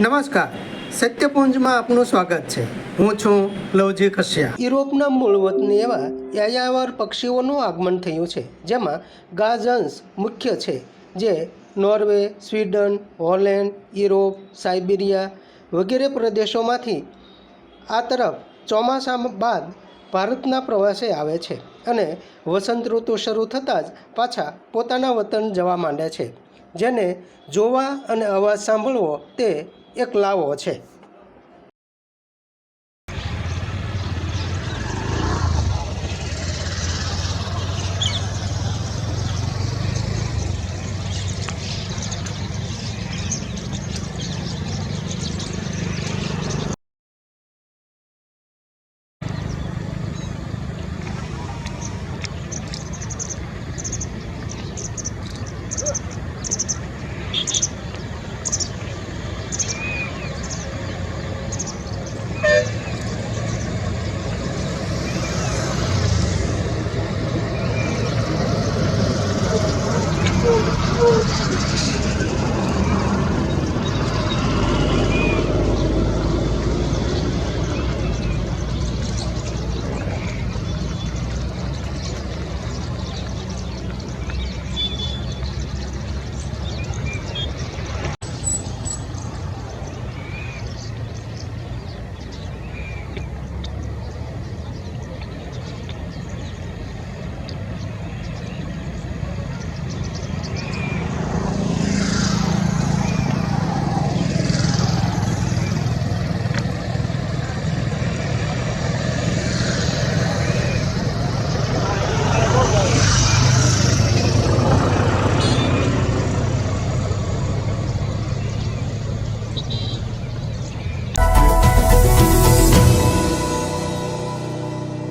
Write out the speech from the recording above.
નમસ્કાર. સત્યપુંજમાં આપનું સ્વાગત છે. હું છું લવજી કશ્યા. યુરોપના મૂળ વતની એવા યાયાવર પક્ષીઓનું આગમન થયું છે, જેમાં ગાઝન્સ મુખ્ય છે, જે Norway, Sweden, Holland, Europe, Siberia વગેરે પ્રદેશોમાંથી આ તરફ ચોમાસા બાદ ભારતના પ્રવાસે આવે છે અને વસંત ઋતુ શરૂ થતાં જ પાછા પોતાના વતન જવા માંડે છે. જેને જોવા અને અવાજ સાંભળવો તે એક લાવો છે.